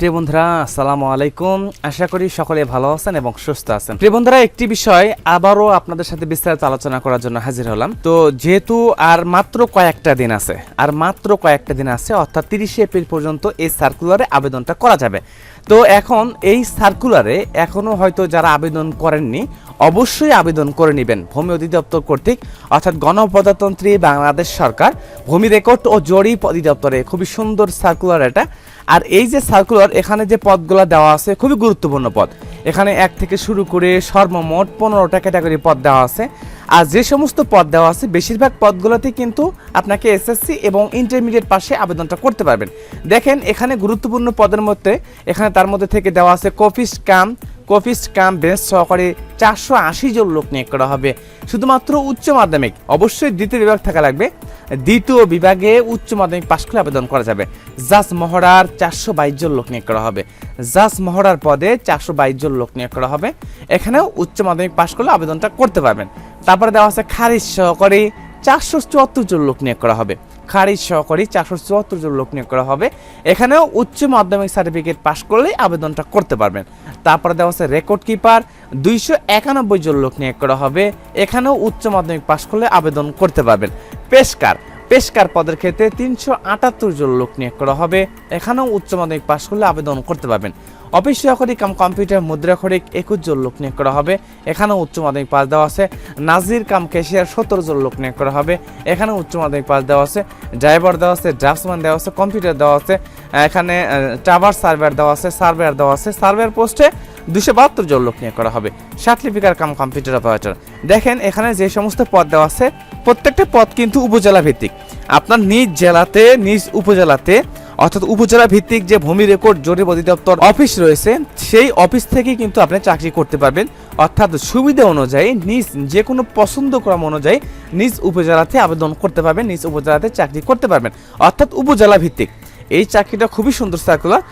প্রিয় বন্ধুরা, আসসালামু আলাইকুম। আশা করি সকলে ভালো আছেন এবং সুস্থ আছেন। প্রিয় বন্ধুরা, একটি বিষয় আবারও আপনাদের সাথে বিস্তারিত আলোচনা করার জন্য হাজির হলাম। তো যেহেতু আর মাত্র কয়েকটা দিন আছে, আর মাত্র কয়েকটা দিন আছে, অর্থাৎ তিরিশে এপ্রিল পর্যন্ত এই সার্কুলারে আবেদনটা করা যাবে। তো এখন এই সার্কুলারে এখনও হয়তো যারা আবেদন করেননি অবশ্যই আবেদন করে নেবেন ভূমি অধিদপ্তর কর্তৃক, অর্থাৎ গণপ্রজাতন্ত্রী বাংলাদেশ সরকার, ভূমি রেকর্ড ও জরিপ অধিদপ্তরে। খুবই সুন্দর সার্কুলার এটা। আর এই যে সার্কুলার এখানে যে পদগুলো দেওয়া আছে, খুবই গুরুত্বপূর্ণ পদ। এখানে এক থেকে শুরু করে সর্বমোট পনেরোটা ক্যাটাগরি পদ দেওয়া আছে। আর যে সমস্ত পদ দেওয়া আছে, বেশিরভাগ পদগুলোতে কিন্তু আপনাকে এসএসসি এবং ইন্টারমিডিয়েট পাশে আবেদনটা করতে পারবেন। দেখেন, এখানে গুরুত্বপূর্ণ পদের মধ্যে, এখানে তার মধ্যে থেকে দেওয়া আছে কফিস কাম কফিস কাম বেঞ্চ সহকারে চারশো আশি জন লোক নিয়োগ করা হবে। শুধুমাত্র উচ্চ মাধ্যমিক, অবশ্যই দ্বিতীয় বিভাগ থাকা লাগবে। দ্বিতীয় বিভাগে উচ্চ মাধ্যমিক পাশ করে আবেদন করা যাবে। জাস মহড়ার চারশো বাইশ জন লোক নিয়োগ করা হবে। জাস মহড়ার পদে চারশো বাইশ জন লোক নিয়োগ করা হবে। এখানেও উচ্চ মাধ্যমিক পাশ করলে আবেদনটা করতে পারবেন। তারপরে দেওয়া আছে খারিজ সহকারী চারশো চুয়াত্তর জন লোক নিয়োগ করা হবে। খারিজ সহকারী চারশো চুয়াত্তর জন লোক নিয়োগ করা হবে। এখানেও উচ্চ মাধ্যমিক সার্টিফিকেট পাশ করলেই আবেদনটা করতে পারবেন। তারপরে দেওয়া আছে রেকর্ড কিপার, দুইশো একানব্বই জন লোক নিয়োগ করা হবে। এখানেও উচ্চ মাধ্যমিক পাশ করলে আবেদন করতে পারবেন। পেশকার পেশকার পদের ক্ষেত্রে তিনশো আটাত্তর জন লোক নিয়োগ করা হবে। এখানেও উচ্চ মাধ্যমিক পাশ করলে আবেদন করতে পারবেন। অফিস সহকারী কাম কম্পিউটার মুদ্রা খরিক একুশ জন লোক নিয়োগ করা হবে। এখানেও উচ্চ মাধ্যমিক পাস দেওয়া আছে। নাজির কাম ক্যাশিয়ার সত্তর জন লোক নিয়োগ করা হবে। এখানেও উচ্চ মাধ্যমিক পাস দেওয়া আছে। ড্রাইভার দেওয়া আছে, ড্রাফটসম্যান দেওয়া আছে, কম্পিউটার দেওয়া আছে। এখানে ট্রাভার সার্ভেয়ার দেওয়া আছে সার্ভেয়ার দেওয়া আছে। সার্ভেয়ার পোস্টে দুশো বাহাত্তর জন লোক নিয়োগ করা হবে। সার্টিফিকার কাম কম্পিউটার অপারেটর। দেখেন, এখানে যে সমস্ত পদ দেওয়া আছে, প্রত্যেকটা পদ কিন্তু উপজেলা ভিত্তিক। আপনার নিজ জেলাতে, নিজ উপজেলাতে, অর্থাৎ উপজেলা ভিত্তিক যে ভূমি রেকর্ড জরিপ অধিদপ্তর অফিস রয়েছে, সেই অফিস থেকেই কিন্তু আপনি চাকরি করতে পারবেন। অর্থাৎ সুবিধা অনুযায়ী, নিজ যে কোনো পছন্দ ক্রম অনুযায়ী নিজ উপজেলাতে আবেদন করতে পারবেন, নিজ উপজেলাতে চাকরি করতে পারবেন। অর্থাৎ উপজেলা ভিত্তিক। এই চাকরিটা খুবই সুন্দর সার্কুলার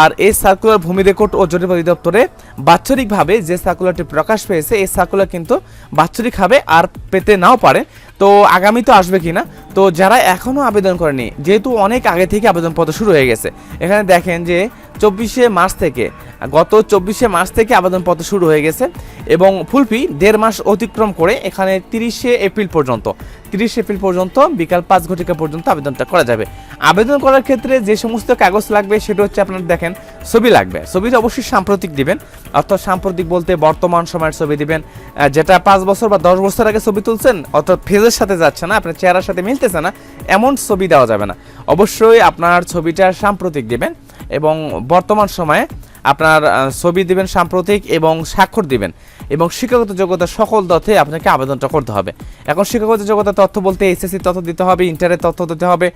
আর এই সার্কুলার ভূমি রেকর্ড ও জরিপ অধিদপ্তরে বাৎসরিকভাবে যে সার্কুলারটি প্রকাশ পেয়েছে, এই সার্কুলার কিন্তু বাৎসরিকভাবে আর পেতে নাও পারে। তো আগামী তো আসবে কিনা? তো যারা এখনও আবেদন করেনি, যেহেতু অনেক আগে থেকে আবেদনপত্র শুরু হয়ে গেছে, এখানে দেখেন যে চব্বিশে মার্চ থেকে, গত চব্বিশে মার্চ থেকে আবেদনপত্র শুরু হয়ে গেছে। এবং ফুলফি দেড় মাস অতিক্রম করে এখানে তিরিশে এপ্রিল পর্যন্ত, তিরিশ এপ্রিল পর্যন্ত বিকাল পাঁচ ঘটিকা পর্যন্ত আবেদনটা করা যাবে। আবেদন করার ক্ষেত্রে যে সমস্ত কাগজ লাগবে সেটা হচ্ছে আপনার দেখেন, ছবি লাগবে। ছবিটা অবশ্যই সাম্প্রতিক দিবেন, অর্থাৎ সাম্প্রতিক বলতে বর্তমান সময়ের ছবি দিবেন। যেটা পাঁচ বছর বা দশ বছর আগে ছবি তুলছেন, অর্থাৎ ফেজের সাথে যাচ্ছে না, আপনার চেহারার সাথে মিলতেছে না, এমন ছবি দেওয়া যাবে না। অবশ্যই আপনার ছবিটা সাম্প্রতিক দিবেন এবং বর্তমান সময়ে আপনার ছবি দিবেন সাম্প্রতিক এবং স্বাক্ষর দিবেন। এবং শিক্ষাগত যোগ্যতা সকল তথ্যে আপনাকে আবেদনটা করতে হবে। এখন শিক্ষাগত যোগ্যতা তথ্য বলতে এসএসসি তথ্য দিতে হবে ইন্টারের তথ্য দিতে হবে,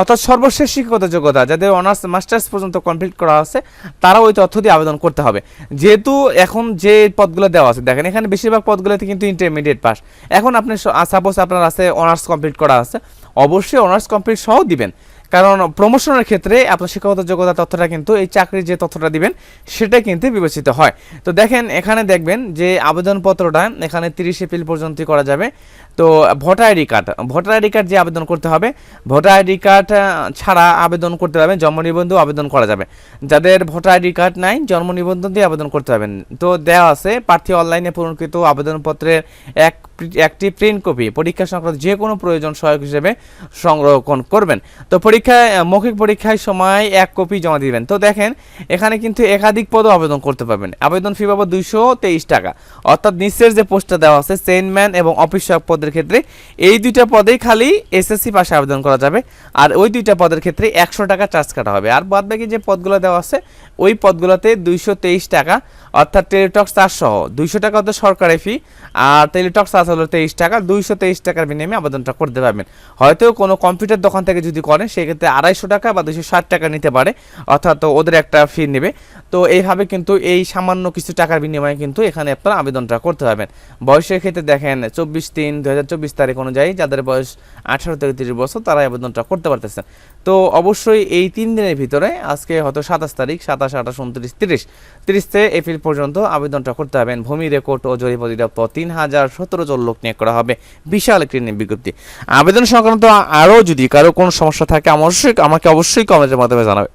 অর্থাৎ সর্বশেষ শিক্ষাগত যোগ্যতা, যাদের অনার্স, মাস্টার্স পর্যন্ত কমপ্লিট করা আছে তারা ওই তথ্য দিয়ে আবেদন করতে হবে। যেহেতু এখন যে পদগুলো দেওয়া আছে, দেখেন এখানে বেশিরভাগ পদগুলোতে কিন্তু ইন্টারমিডিয়েট পাস এখন আপনি সাপোজ আপনার আছে অনার্স কমপ্লিট করা আছে, অবশ্যই অনার্স কমপ্লিট সহ দিবেন। কারণ প্রমোশনের ক্ষেত্রে আপনার শিক্ষাগত যোগ্যতা তথ্যটা কিন্তু এই চাকরির যে তথ্যটা দিবেন, সেটা কিন্তু বিবেচিত হয়। তো দেখেন, এখানে দেখবেন যে আবেদনপত্রটা এখানে তিরিশ এপ্রিল পর্যন্ত করা যাবে। তো voter ID card, voter ID card যে আবেদন করতে হবে, ভোটার আইডি কার্ড ছাড়া আবেদন করতে পারবেন, জন্ম নিবন্ধন আবেদন করা যাবে। যাদের ভোটার আইডি কার্ড নাই, জন্ম নিবন্ধন দিয়ে আবেদন করতে পারবেন। তো দেওয়া আছে, প্রার্থী অনলাইনে পূরণকৃত আবেদনপত্রের এক একটি প্রিন্ট কপি পরীক্ষা সংক্রান্ত যে কোনো প্রয়োজন সহায়ক হিসেবে সংরক্ষণ করবেন। তো পরীক্ষায় মৌখিক পরীক্ষায় সময় এক কপি জমা দিবেন। তো দেখেন, এখানে কিন্তু একাধিক পদও আবেদন করতে পারবেন। আবেদন ফি পাবো দুইশো তেইশ টাকা। অর্থাৎ নিচের যে পোস্টটা দেওয়া আছে চেইনম্যান এবং অফিস সহায়ক পদের ক্ষেত্রে, এই দুইটা পদেই খালি এসএসসি পাশে আবেদন করা যাবে। আর ওই দুইটা পদের ক্ষেত্রে একশো টাকা চার্জ কাটা হবে। আর বাদ বাকি যে পদগুলো দেওয়া আছে, ওই পদগুলোতে দুইশো তেইশ টাকা। অর্থাৎ টেলিটক্স চার্জ সহ। দুইশো টাকা হচ্ছে সরকারি ফি আর টেলিটক্স চার্জ হলো তেইশ টাকা, দুইশো তেইশ টাকার বিনিময়ে আবেদনটা করতে পারবেন। হয়তো কোনো কম্পিউটার দোকান থেকে যদি করেন, সেক্ষেত্রে আড়াইশো টাকা বা দুইশো ষাট টাকা নিতে পারে, অর্থাৎ ওদের একটা ফি নেবে। তো এইভাবে কিন্তু এই সামান্য কিছু টাকার বিনিময়ে কিন্তু এখানে আপনারা আবেদনটা করতে পারবেন। বয়সের ক্ষেত্রে দেখেন, চব্বিশ তিন দু হাজার চব্বিশ তারিখ অনুযায়ী যাদের বয়স আঠারো থেকে তিরিশ বছর তারা আবেদনটা করতে পারতেছেন। তো অবশ্যই এই তিন দিনের ভিতরে, আজকে হয়তো সাতাশ তারিখ, সাতাশ, আঠাশ, উনত্রিশ, তিরিশ, তিরিশে এপ্রিল পর্যন্ত আবেদনটা করতে হবেন ভূমি রেকর্ড ও জরিপ অধিদপ্তর তিন হাজার সতেরো লোক নিয়োগ করা হবে। বিশাল একটি বিজ্ঞপ্তি। আবেদন সংক্রান্ত আরও যদি কারও কোনো সমস্যা থাকে অবশ্যই আমাকে অবশ্যই কমেন্টের মাধ্যমে জানাবে।